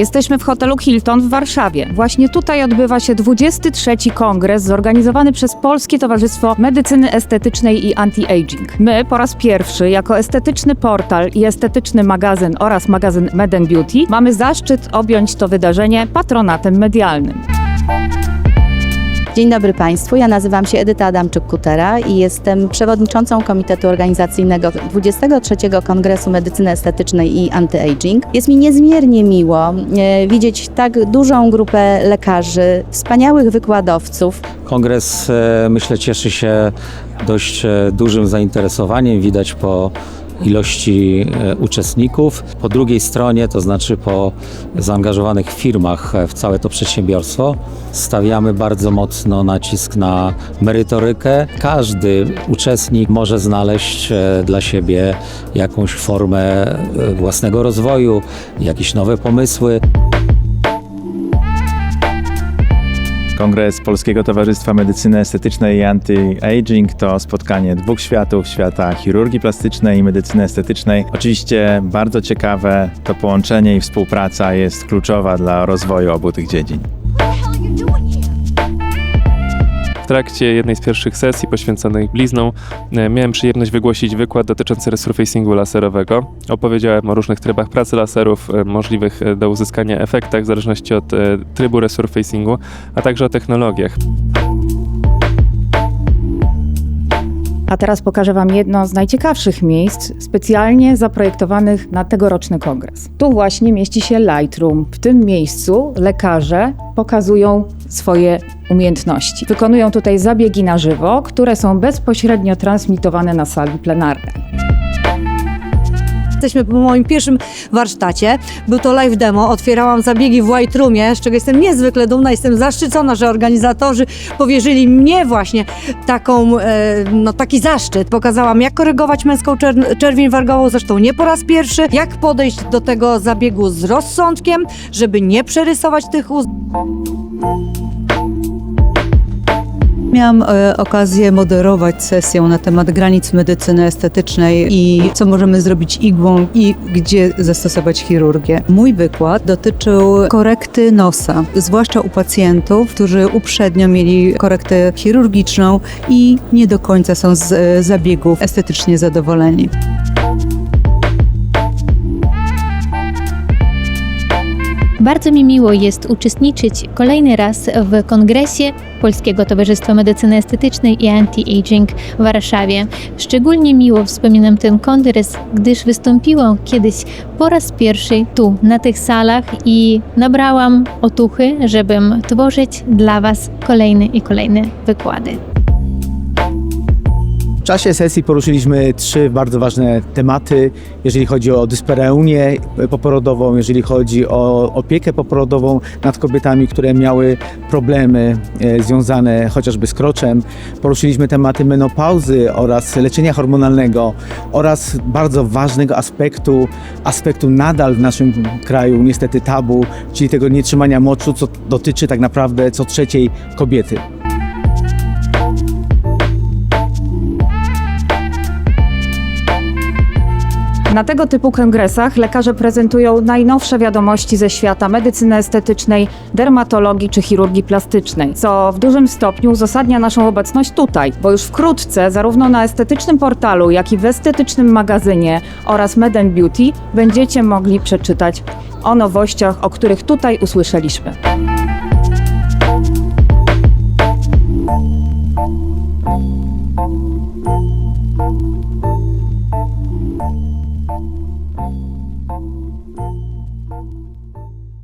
Jesteśmy w hotelu Hilton w Warszawie. Właśnie tutaj odbywa się 23. kongres zorganizowany przez Polskie Towarzystwo Medycyny Estetycznej i Anti-Aging. My po raz pierwszy jako estetyczny portal i estetyczny magazyn oraz magazyn Med Beauty mamy zaszczyt objąć to wydarzenie patronatem medialnym. Dzień dobry Państwu, ja nazywam się Edyta Adamczyk-Kutera i jestem przewodniczącą Komitetu Organizacyjnego 23 Kongresu Medycyny Estetycznej i Anti-Aging. Jest mi niezmiernie miło e, widzieć tak dużą grupę lekarzy, wspaniałych wykładowców, Kongres, e, myślę, cieszy się dość e, dużym zainteresowaniem. Widać po ilości e, uczestników. Po drugiej stronie, to znaczy po zaangażowanych firmach e, w całe to przedsiębiorstwo, stawiamy bardzo mocno nacisk na merytorykę. Każdy uczestnik może znaleźć e, dla siebie jakąś formę własnego rozwoju, jakieś nowe pomysły. Kongres Polskiego Towarzystwa Medycyny Estetycznej i Anti-Aging to spotkanie dwóch światów, świata chirurgii plastycznej i medycyny estetycznej. Oczywiście bardzo ciekawe to połączenie i współpraca jest kluczowa dla rozwoju obu tych dziedzin. Trakcie jednej z pierwszych sesji poświęconej blizną e, miałem przyjemność wygłosić wykład dotyczący resurfacingu laserowego. Opowiedziałem o różnych trybach pracy laserów, e, możliwych e, do uzyskania efektach w zależności od trybu resurfacingu, a także o technologiach. A teraz pokażę Wam jedno z najciekawszych miejsc specjalnie zaprojektowanych na tegoroczny kongres. Tu właśnie mieści się Lightroom. W tym miejscu lekarze pokazują swoje umiejętności. Wykonują tutaj zabiegi na żywo, które są bezpośrednio transmitowane na sali plenarnej. Jesteśmy po moim pierwszym warsztacie. Był to live demo. Otwierałam zabiegi w White Roomie, z czego jestem niezwykle dumna. Jestem zaszczycona, że organizatorzy powierzyli mnie właśnie taką, e, no, taki zaszczyt. Pokazałam, jak korygować męską czer- czerwień wargową, zresztą nie po raz pierwszy. Jak podejść do tego zabiegu z rozsądkiem, żeby nie przerysować tych ust. Miałam e, okazję moderować sesję na temat granic medycyny estetycznej i co możemy zrobić igłą i gdzie zastosować chirurgię. Mój wykład dotyczył korekty nosa, zwłaszcza u pacjentów, którzy uprzednio mieli korektę chirurgiczną i nie do końca są z e, zabiegów estetycznie zadowoleni. Bardzo mi miło jest uczestniczyć kolejny raz w kongresie Polskiego Towarzystwa Medycyny Estetycznej i Anti-Aging w Warszawie. Szczególnie miło wspominam ten kongres, gdyż wystąpiłam kiedyś po raz pierwszy tu, na tych salach i nabrałam otuchy, żebym tworzyć dla Was kolejne i kolejne wykłady. Czasie sesji poruszyliśmy trzy bardzo ważne tematy, jeżeli chodzi o dyspareunię poporodową, jeżeli chodzi o opiekę poporodową nad kobietami, które miały problemy e, związane chociażby z kroczem. Poruszyliśmy tematy menopauzy oraz leczenia hormonalnego oraz bardzo ważnego aspektu, aspektu nadal w naszym kraju niestety tabu, czyli tego nietrzymania moczu, co dotyczy tak naprawdę co trzeciej kobiety. Na tego typu kongresach lekarze prezentują najnowsze wiadomości ze świata medycyny estetycznej, dermatologii czy chirurgii plastycznej, co w dużym stopniu uzasadnia naszą obecność tutaj, bo już wkrótce zarówno na estetycznym portalu, jak i w estetycznym magazynie oraz Med and Beauty będziecie mogli przeczytać o nowościach, o których tutaj usłyszeliśmy.